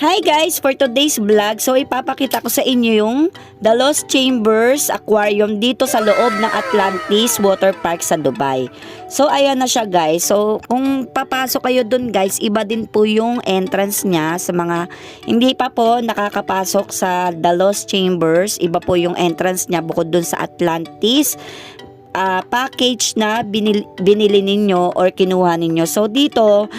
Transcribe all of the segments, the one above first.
Hi guys! For today's vlog, so ipapakita ko sa inyo yung The Lost Chambers Aquarium dito sa loob ng Atlantis Water Park sa Dubai. So ayan na siya guys. So kung papasok kayo dun guys, iba din po yung entrance niya sa mga hindi pa po nakakapasok sa The Lost Chambers. Iba po yung entrance niya bukod dun sa Atlantis ah, package na binili, binili ninyo or kinuha ninyo. So dito,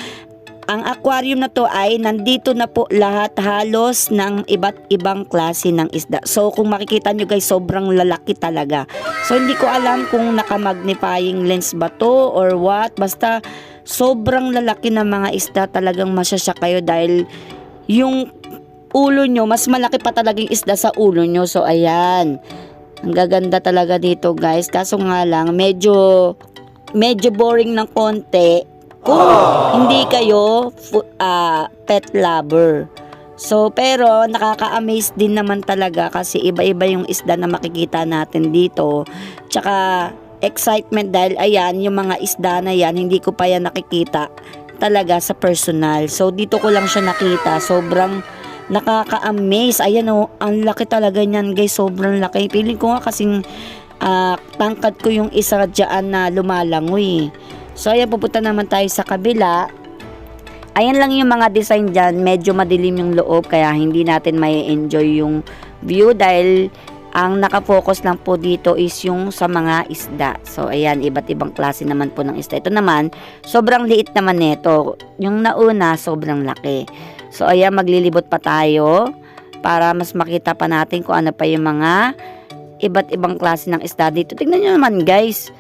ang aquarium na to ay nandito na po lahat halos ng iba't ibang klase ng isda. So kung makikita nyo guys, sobrang lalaki talaga. So hindi ko alam kung naka-magnifying lens ba to or what. Basta sobrang lalaki ng mga isda talagang masyasya kayo dahil yung ulo nyo, mas malaki pa talaga yung isda sa ulo nyo. So ayan. Ang gaganda talaga dito guys. Kaso nga lang, medyo medyo boring ng konti kung hindi kayo ah, pet lover. So, pero nakaka-amaze din naman talaga kasi iba-iba yung isda na makikita natin dito. Tsaka excitement dahil ayan, yung mga isda na yan, hindi ko pa yan nakikita talaga sa personal. So, dito ko lang siya nakita. Sobrang nakaka-amaze. Ayan o, ang laki talaga niyan guys. Sobrang laki. Piling ko nga kasing ah, tangkad ko yung isa dyan na lumalangoy. So, ayan, pupunta naman tayo sa kabila. Ayan lang yung mga design dyan. Medyo madilim yung loob, kaya hindi natin may enjoy yung view dahil ang nakafocus lang po dito is yung sa mga isda. So, ayan, iba't ibang klase naman po ng isda. Ito naman, sobrang liit naman nito. Yung nauna, sobrang laki. So, ayan, maglilibot pa tayo para mas makita pa natin kung ano pa yung mga iba't ibang klase ng isda dito. Tingnan nyo naman, guys.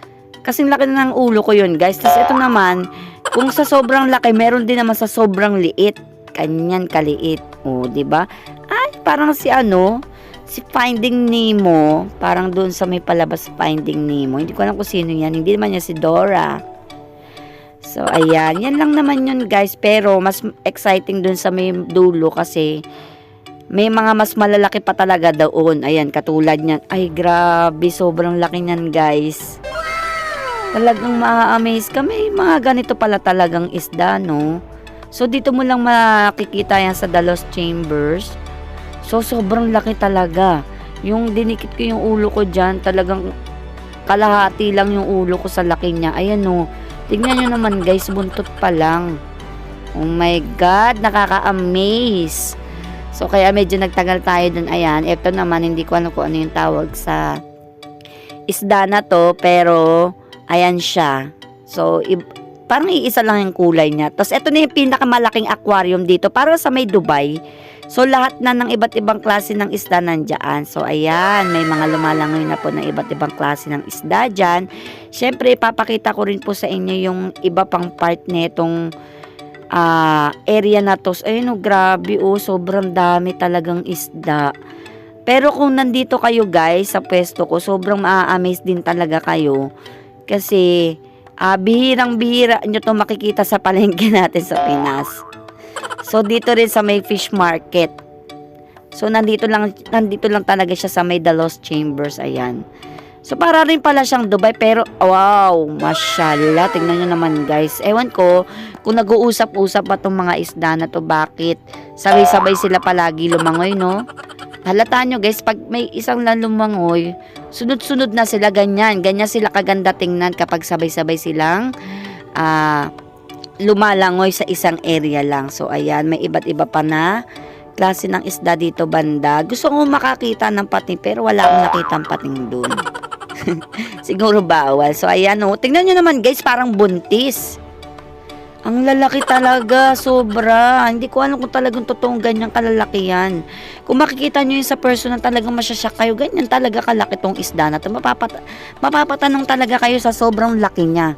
Kasing laki na ng ulo ko yun, guys. Tapos ito naman, kung sa sobrang laki, meron din naman sa sobrang liit. Kanyan kaliit. O, di ba? Ay, parang si ano, si Finding Nemo. Parang doon sa may palabas Finding Nemo. Hindi ko alam kung sino yan. Hindi naman niya si Dora. So, ayan. Yan lang naman yun, guys. Pero, mas exciting doon sa may dulo kasi may mga mas malalaki pa talaga doon. Ayan, katulad niyan. Ay, grabe. Sobrang laki niyan, guys talagang ma-amaze ka. May mga ganito pala talagang isda, no? So, dito mo lang makikita yan sa Lost Chambers. So, sobrang laki talaga. Yung dinikit ko yung ulo ko dyan, talagang kalahati lang yung ulo ko sa laki niya. Ayan, no. Tingnan nyo naman, guys, buntot pa lang. Oh my God, nakaka-amaze. So, kaya medyo nagtagal tayo dun. Ayan, ito naman, hindi ko alam kung ano yung tawag sa isda na to, pero Ayan siya. So, parang iisa lang yung kulay niya. Tapos, ito na yung pinakamalaking aquarium dito. Para sa may Dubai. So, lahat na ng iba't ibang klase ng isda nandyan. So, ayan. May mga lumalangoy na po ng iba't ibang klase ng isda dyan. Siyempre, ipapakita ko rin po sa inyo yung iba pang part netong ah, area na to. Ayun, oh, grabe. Oh, sobrang dami talagang isda. Pero kung nandito kayo guys sa pwesto ko, sobrang maa-amaze din talaga kayo kasi ah, bihirang-bihira nyo to makikita sa palengke natin sa Pinas. So dito rin sa may fish market. So nandito lang nandito lang talaga siya sa may The Lost Chambers ayan. So para rin pala siyang Dubai pero wow, mashallah. Tingnan nyo naman guys. Ewan ko kung nag-uusap-usap pa tong mga isda na to bakit sabay-sabay sila palagi lumangoy no. Halata nyo guys, pag may isang lang lumangoy, sunod-sunod na sila ganyan. Ganyan sila kaganda tingnan kapag sabay-sabay silang ah, lumalangoy sa isang area lang. So ayan, may iba't iba pa na klase ng isda dito banda. Gusto ko makakita ng pating pero wala akong nakitang pating doon. Siguro bawal. So ayan oh, tingnan nyo naman guys, parang buntis. Ang lalaki talaga, sobra. Hindi ko alam kung talagang totoong ganyan kalalaki yan. Kung makikita nyo yun sa person na talagang masyasyak kayo, ganyan talaga kalaki tong isda na to. Mapapata mapapatanong talaga kayo sa sobrang laki niya.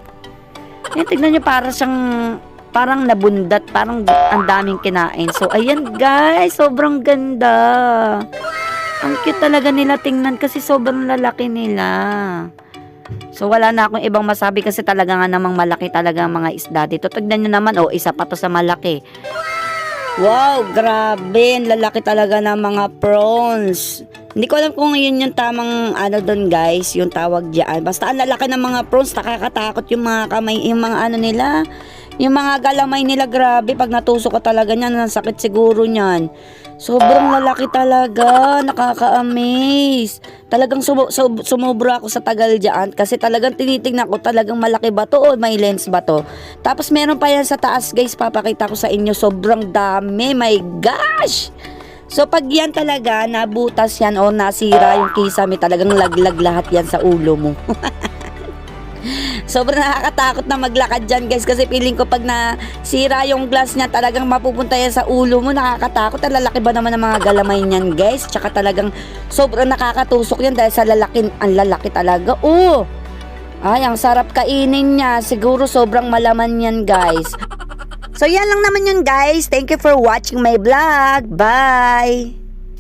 Yan, tignan nyo para siyang parang nabundat, parang ang daming kinain. So, ayan guys, sobrang ganda. Ang cute talaga nila tingnan kasi sobrang lalaki nila. So wala na akong ibang masabi kasi talaga nga namang malaki talaga ang mga isda dito. Tignan nyo naman, oh, isa pa to sa malaki. Wow, grabe. Lalaki talaga ng mga prawns. Hindi ko alam kung yun yung tamang ano doon guys, yung tawag diyan. Basta ang lalaki ng mga prawns, nakakatakot yung mga kamay, yung mga ano nila, Yung mga galamay nila, grabe, pag natusok ka talaga niyan, ang sakit siguro niyan. Sobrang lalaki talaga, nakaka-amaze. Talagang sumu- sum- sumubra ako sa tagal dyan kasi talagang tinitingnan ko talagang malaki ba to o may lens ba to. Tapos meron pa yan sa taas guys, papakita ko sa inyo, sobrang dami, my gosh! So pag yan talaga, nabutas yan o nasira yung kisame, talagang laglag lahat yan sa ulo mo. Sobrang nakakatakot na maglakad dyan guys kasi feeling ko pag nasira yung glass niya talagang mapupunta yan sa ulo mo. Nakakatakot. Ang lalaki ba naman ng mga galamay niyan guys? Tsaka talagang sobrang nakakatusok yan dahil sa lalaki ang lalaki talaga. Oh ay ang sarap kainin niya. Siguro sobrang malaman yan guys. So yan lang naman yun guys. Thank you for watching my vlog. Bye